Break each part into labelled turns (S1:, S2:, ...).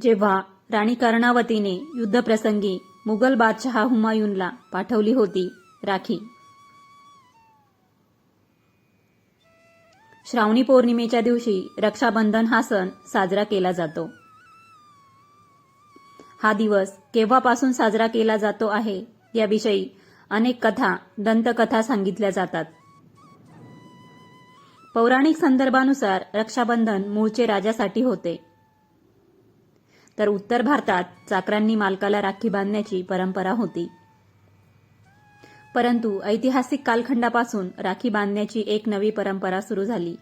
S1: जेव्हा राणी कर्णावतीने युद्धप्रसंगी मुघल बादशहा हुमायूनला पाठवली होती राखी. श्रावणी पौर्णिमेच्या दिवशी रक्षाबंधन हा सण साजरा केला जातो. हा दिवस केव्हापासून साजरा केला जातो आहे याविषयी अनेक कथा दंतकथा सांगितल्या जातात. पौराणिक संदर्भानुसार रक्षाबंधन मूळचे राजासाठी होते. तर उत्तर भारतात चाकरांनी मालकाला राखी बांधण्याची परंपरा होती. परंतु ऐतिहासिक कालखंडापासून राखी बांधण्याची एक नवी परंपरा सुरू झाली.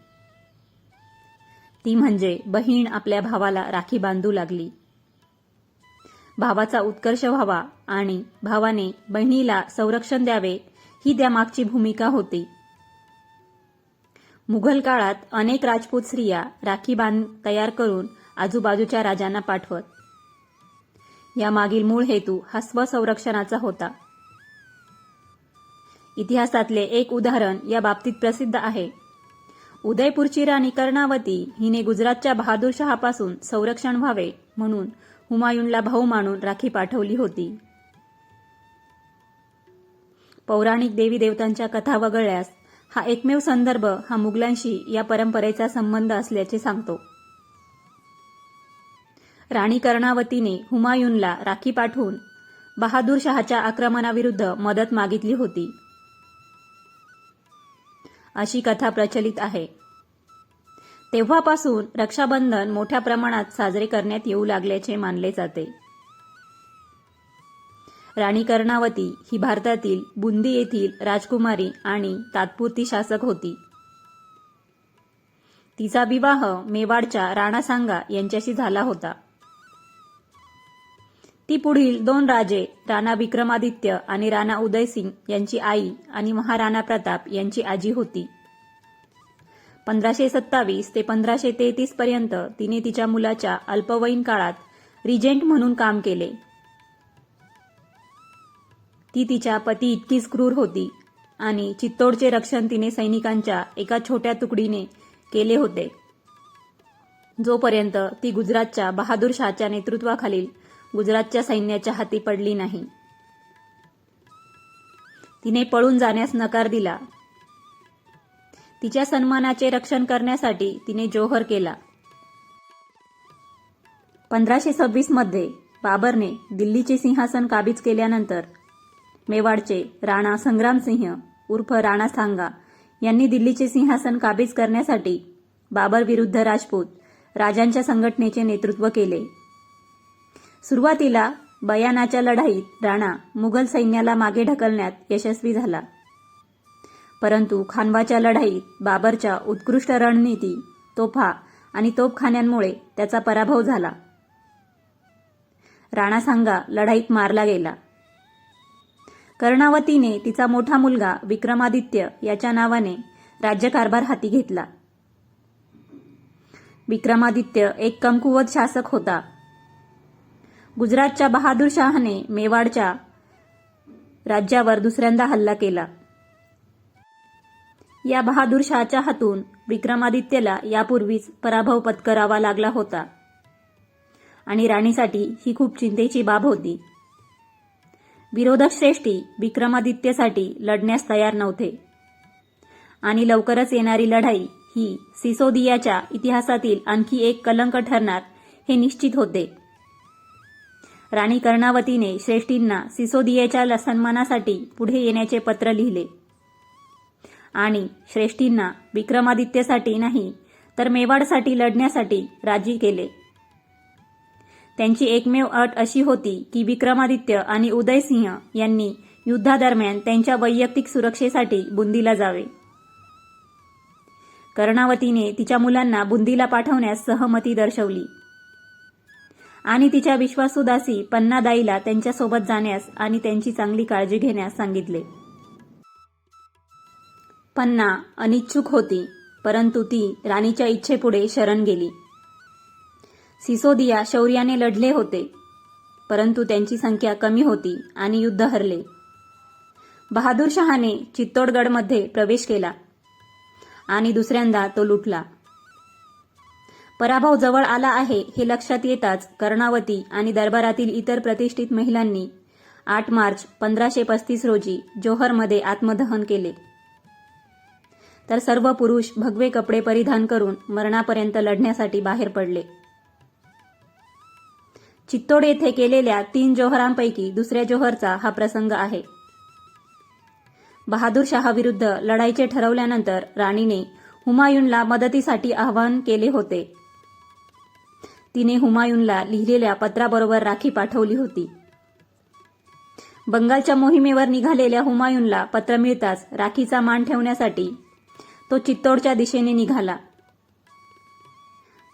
S1: ती म्हणजे बहीण आपल्या भावाला राखी बांधू लागली. भावाचा उत्कर्ष व्हावा आणि भावाने बहिणीला संरक्षण द्यावे ही त्यामागची भूमिका होती. मुघल काळात अनेक राजपूत स्त्रिया राखी बांध तयार करून आजूबाजूच्या राजांना पाठवत. यामागील मूळ हेतू हा स्वसंरक्षणाचा होता. इतिहासातले एक उदाहरण या बाबतीत प्रसिद्ध आहे. उदयपूरची राणी कर्णावती हिने गुजरातच्या बहादूर शहापासून संरक्षण व्हावे म्हणून हुमायूनला भाऊ मानून राखी पाठवली होती. पौराणिक देवी देवतांच्या कथा वगळल्यास हा एकमेव संदर्भ हा मुघलांशी या परंपरेचा संबंध असल्याचे सांगतो. राणी कर्णावतीने हुमायूनला राखी पाठवून बहादूर शहाच्या आक्रमणाविरुद्ध मदत मागितली होती. अशी कथा प्रचलित आहे. तेव्हापासून रक्षाबंधन मोठ्या प्रमाणात साजरे करण्यात येऊ लागल्याचे मानले जाते. राणी कर्णावती ही भारतातील बुंदी येथील राजकुमारी आणि तात्पुरती शासक होती. तिचा विवाह मेवाडच्या राणा सांगा यांच्याशी झाला होता. ती पुढील दोन राजे राणा विक्रमादित्य आणि राणा उदयसिंग यांची आई आणि महाराणा प्रताप यांची आजी होती. पंधराशे सत्तावीस ते पंधराशे तेहतीस पर्यंत तिने तिच्या मुलाच्या अल्पवयीन काळात रिजेंट म्हणून काम केले. ती तिच्या पती इतकीच क्रूर होती आणि चित्तोडचे रक्षण तिने सैनिकांच्या एका छोट्या तुकडीने केले होते. जोपर्यंत ती गुजरातच्या बहादूर शहाच्या नेतृत्वाखालील गुजरातच्या सैन्याच्या हाती पडली नाही. तिने पळून जाण्यास नकार दिला. तिच्या सन्मानाचे रक्षण करण्यासाठी तिने जोहर केला. पंधराशे सव्वीसमध्ये बाबरने दिल्लीचे सिंहासन काबीज केल्यानंतर मेवाडचे राणा संग्रामसिंह उर्फ राणा सांगा यांनी दिल्लीचे सिंहासन काबीज करण्यासाठी बाबर विरुद्ध राजपूत राजांच्या संघटनेचे नेतृत्व केले. सुरुवातीला बयानाच्या लढाईत राणा मुघल सैन्याला मागे ढकलण्यात यशस्वी झाला. परंतु खानवाच्या लढाईत बाबरच्या उत्कृष्ट रणनीती तोफा आणि तोफखान्यांमुळे त्याचा पराभव झाला. राणा सांगा लढाईत मारला गेला. कर्णावतीने तिचा मोठा मुलगा विक्रमादित्य याच्या नावाने राज्यकारभार हाती घेतला. विक्रमादित्य एक कमकुवत शासक होता. गुजरातच्या बहादूर शहाने मेवाडच्या राज्यावर दुसऱ्यांदा हल्ला केला. या बहादूर शहाच्या हातून विक्रमादित्यला यापूर्वीच पराभव पत्करावा लागला होता आणि राणीसाठी ही खूप चिंतेची बाब होती. विरोधक श्रेष्ठी विक्रमादित्यसाठी लढण्यास तयार नव्हते आणि लवकरच येणारी लढाई ही सिसोदियाच्या इतिहासातील आणखी एक कलंक ठरणार हे निश्चित होते. राणी कर्णावतीने श्रेष्ठींना सिसोदियाच्या सन्मानासाठी पुढे येण्याचे पत्र लिहिले. आणि श्रेष्ठींना विक्रमादित्यसाठी नाही तर मेवाडसाठी लढण्यासाठी राजी केले. त्यांची एकमेव अट अशी होती की विक्रमादित्य आणि उदयसिंह यांनी युद्धादरम्यान त्यांच्या वैयक्तिक सुरक्षेसाठी बुंदीला जावे. कर्णावतीने तिच्या मुलांना बुंदीला पाठवण्यास सहमती दर्शवली. आणि तिच्या विश्वासुदासी पन्नादाईला त्यांच्यासोबत जाण्यास आणि त्यांची चांगली काळजी घेण्यास सांगितले. पन्ना अनिच्छुक होती परंतु ती राणीच्या इच्छेपुढे शरण गेली. सिसोदिया शौर्याने लढले होते परंतु त्यांची संख्या कमी होती आणि युद्ध हरले. बहादूर शहाने चित्तोडगडमध्ये प्रवेश केला आणि दुसऱ्यांदा तो लुटला. पराभव जवळ आला आहे हे लक्षात येताच कर्णावती आणि दरबारातील इतर प्रतिष्ठित महिलांनी आठ मार्च पंधराशे पस्तीस रोजी जोहरमध्ये आत्मदहन केले. तर सर्व पुरुष भगवे कपडे परिधान करून मरणापर्यंत लढण्यासाठी बाहेर पडले. चित्तोड येथे केलेल्या तीन जोहरांपैकी दुसऱ्या जोहरचा हा प्रसंग आहे. बहादूर शहाविरुद्ध लढाईचे ठरवल्यानंतर राणीने हुमायूनला मदतीसाठी आवाहन केले होते. तिने हुमायूनला लिहिलेल्या पत्राबरोबर राखी पाठवली होती. बंगालच्या मोहिमेवर निघालेल्या हुमायूनला पत्र मिळताच राखीचा मान ठेवण्यासाठी तो चित्तोडच्या दिशेने निघाला.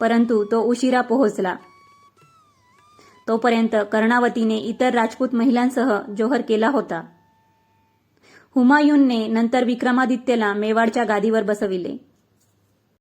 S1: परंतु तो उशिरा पोहोचला. तोपर्यंत कर्णावतीने इतर राजपूत महिलांसह जोहर केला होता. हुमायूनने नंतर विक्रमादित्यला मेवाडच्या गादीवर बसविले.